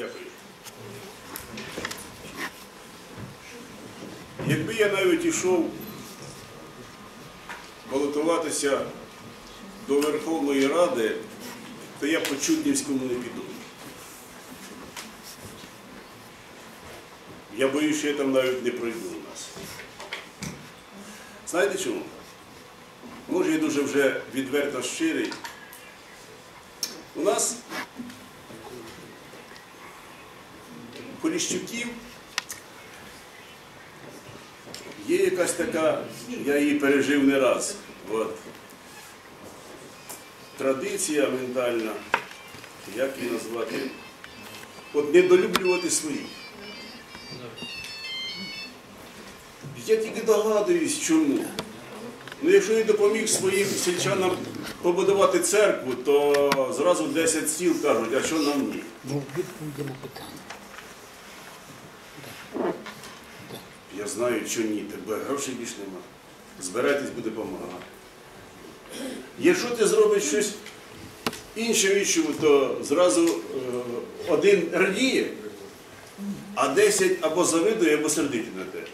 Дякую. Якби я навіть ішов балотуватися до Верховної Ради, то я по Чуднівському не піду. Я боюсь, що я там навіть не пройду у нас. Знаєте чому? Може, я дуже вже відверто щирий. У нас Поліщуків є якась така, я її пережив не раз. От. Традиція ментальна, як її назвати, от недолюблювати своїх. Я тільки догадуюсь, чому. Ну, якщо я допоміг своїм сільчанам побудувати церкву, то зразу 10 сіл кажуть, а що нам ні? Ну, відповіді на питання. Я знаю, що ні, тебе грошей більш нема. Збирайтесь, буде допомагати. Якщо ти зробиш щось інше вічому, то зразу е, один радіє, а 10 або завидує, або сердить на тебе.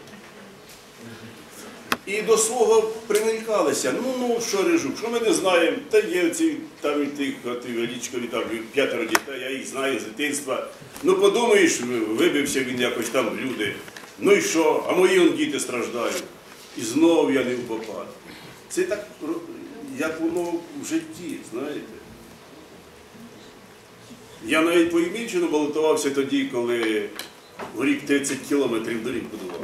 І до свого примелькалися. Ну, ну, що режук, що ми не знаємо, та є ці там і тих, Величкові, там п'ятеро дітей, я їх знаю з дитинства. Ну подумаєш, вибився він якось там люди. Ну і що? А мої он діти страждають. І знову я не в попад. Це так, як воно в житті, знаєте. Я навіть по Імічину балотувався тоді, коли в рік 30 кілометрів доріг будував.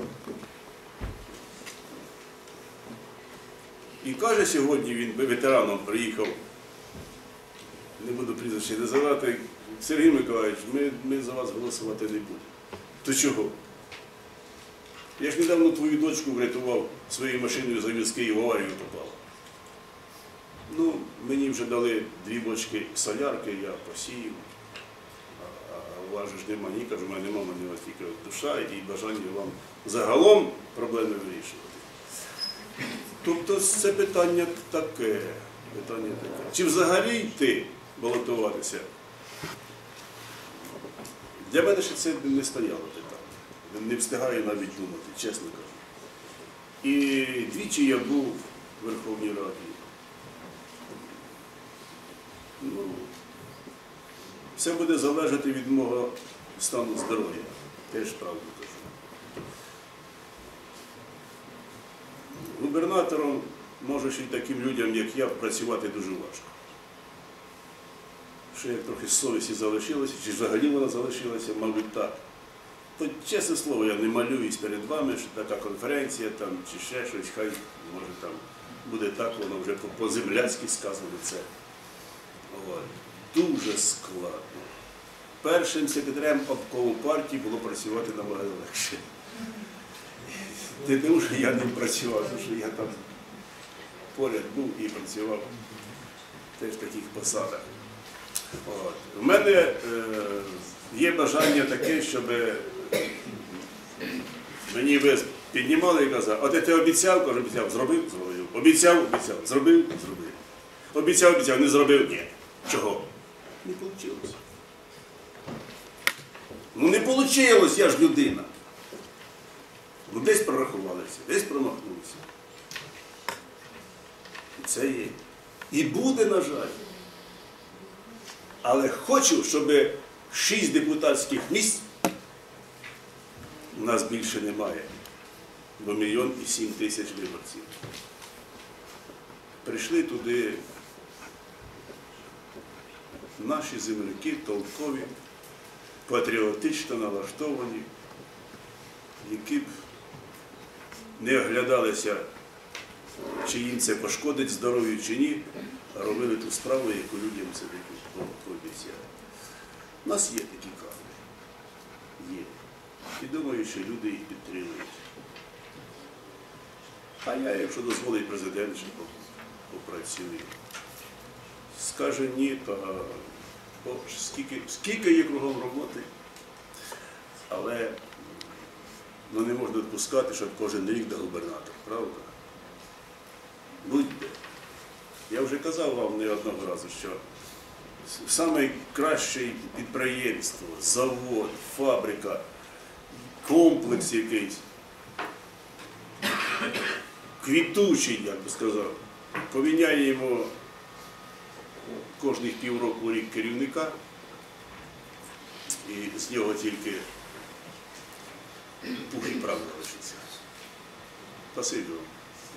І каже сьогодні він ветераном приїхав, не буду прізвище називати, Сергій Миколаївич, ми, ми за вас голосувати не будемо. То чого? Я ж недавно твою дочку врятував своєю машиною завіз з Києва в аварію попав. Ну, мені вже дали дві бочки солярки, я посію. А, вас ж нема ні, кажу, у мене нема, мене тільки душа і бажання вам загалом проблеми вирішувати. Тобто це питання таке. Питання таке. Чи взагалі йти балотуватися? Для мене ще це не стояло питання. Не встигаю навіть думати, чесно кажу. І двічі я був в Верховній Раді. Ну, все буде залежати від мого стану здоров'я. Теж правду кажу. Губернатором може ще й таким людям, як я, працювати дуже важко. Що як трохи совісті залишилося, чи взагалі вона залишилася, мабуть, так. То, чесне слово, я не малююсь перед вами, що така конференція там, чи ще щось, хай може там буде так, воно вже по- по-земляцьки сказано це. От. Дуже складно. Першим секретарем обкому партії було працювати набагато легше. Не тому, що я ним працював, тому що я там поряд був і працював теж в таких посадах. От. У мене е, є бажання таке, щоб мені ви піднімали і казали, от ти обіцяв, кажу, обіцяв, зробив, зробив. Обіцяв, обіцяв, зробив, зробив. Обіцяв, обіцяв, не зробив, ні. Чого? Не вийшло. Ну не вийшло, я ж людина. Ну десь прорахувалися, десь промахнулися. Це є. І буде, на жаль. Але хочу, щоб шість депутатських місць у нас більше немає. Бо мільйон і сім тисяч виборців. Прийшли туди наші земляки, толкові, патріотично налаштовані, які б не оглядалися, чи їм це пошкодить здоров'ю чи ні, а робили ту справу, яку людям це пообіцяли. У нас є такі кадри. Є. І думаю, що люди їх підтримують. А я, якщо дозволить президент, поп- попрацюю. Скаже ні, то о, скільки, скільки є кругом роботи, але ну, не можна допускати, щоб кожен рік до губернатора, правда? Будь-де. Я вже казав вам не одного разу, що Саме краще підприємство, завод, фабрика, комплекс якийсь. Квітучий, як би сказав. Поміняємо кожних півроку рік керівника, і з нього тільки пух і правда лишиться. Спасибі вам.